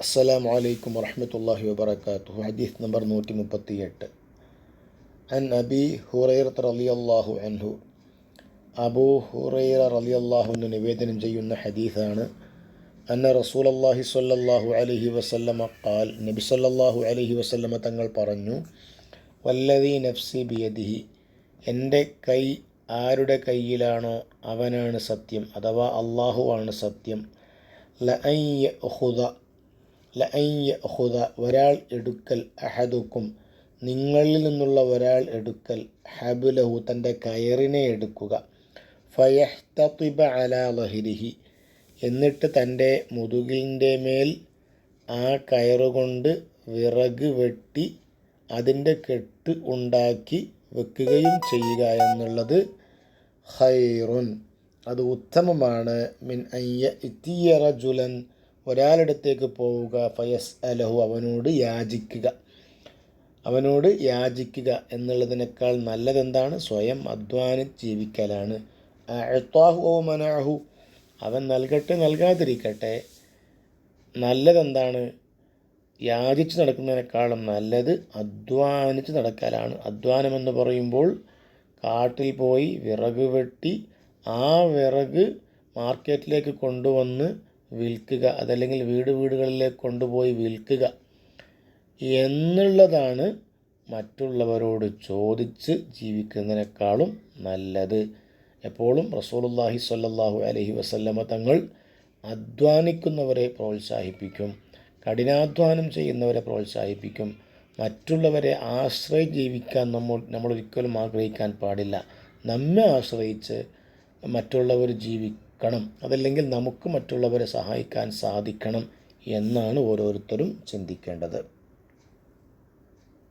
السلام عليكم ورحمة الله وبركاته حديث نمبر نوتي مبطيئة عن أبي هريرة رضي الله عنه അബൂ ഹുറൈറ റളിയല്ലാഹുവിന് നിവേദനം ചെയ്യുന്ന ഹദീസാണ് അന്ന റസൂലല്ലാഹി സ്വല്ലല്ലാഹു അലൈഹി വസല്ലമ ഖാൽ നബി സല്ലല്ലാഹു അലൈഹി വസല്ലമ തങ്ങൾ പറഞ്ഞു വല്ലദീ നഫ്സി ബിയദിഹി എൻ്റെ കൈ ആരുടെ കയ്യിലാണോ അവനാണ് സത്യം അഥവാ അള്ളാഹുവാണ് സത്യം ലഅൻ യഅഖുദ ഒരാൾ എടുക്കൽ അഹദുക്കും. നിങ്ങളിൽ നിന്നുള്ള ഒരാൾ എടുക്കൽ ഹബുലഹു തന്റെ കയറിനെ എടുക്കുക. ഫയഹ്തബ അലാ ലഹിരിഹി എന്നിട്ട് തന്റെ മുതുകിന്റെ മേൽ ആ കയറുകൊണ്ട് വിറക് വെട്ടി അതിന്റെ കെട്ട് ഉണ്ടാക്കി വെക്കുകയും ചെയ്യുക എന്നുള്ളത് ഹൈറുൻ അത് ഉത്തമമാണ്. മിൻ അയ്യ ഇത്തിയറ റജുലൻ ഒരാളിടത്തേക്ക് പോവുക ഫയസ് അലഹു അവനോട് യാചിക്കുക. അവനോട് യാചിക്കുക എന്നുള്ളതിനേക്കാൾ നല്ലതെന്താണ്? സ്വയം അധ്വാനം ജീവിക്കലാണ്. അഴത്താഹു ഓ മനാഹു. അവൻ നൽകട്ടെ നൽകാതിരിക്കട്ടെ. നല്ലതെന്താണ്? യാചിച്ച് നടക്കുന്നതിനേക്കാളും നല്ലത് അധ്വാനിച്ച് നടക്കലാണ്. അധ്വാനം എന്ന് പറയുമ്പോൾ കാട്ടിൽ പോയി വിറക് വെട്ടി ആ വിറക് മാർക്കറ്റിലേക്ക് കൊണ്ടുവന്ന് വിൽക്കുക അതല്ലെങ്കിൽ വീട് വീടുകളിലേക്ക് കൊണ്ടുപോയി വിൽക്കുക എന്നുള്ളതാണ് മറ്റുള്ളവരോട് ചോദിച്ച് ജീവിക്കുന്നതിനേക്കാളും നല്ലത്. എപ്പോഴും റസൂലുള്ളാഹി സ്വല്ലല്ലാഹു അലഹി വസല്ലമ തങ്ങൾ അധ്വാനിക്കുന്നവരെ പ്രോത്സാഹിപ്പിക്കും കഠിനാധ്വാനം ചെയ്യുന്നവരെ പ്രോത്സാഹിപ്പിക്കും. മറ്റുള്ളവരെ ആശ്രയി ജീവിക്കാൻ നമ്മൾ ഒരിക്കലും ആഗ്രഹിക്കാൻ പാടില്ല. നമ്മെ ആശ്രയിച്ച് മറ്റുള്ളവർ ജീവിക്കണം അതല്ലെങ്കിൽ നമുക്ക് മറ്റുള്ളവരെ സഹായിക്കാൻ സാധിക്കണം എന്നാണ് ഓരോരുത്തരും ചിന്തിക്കേണ്ടത്.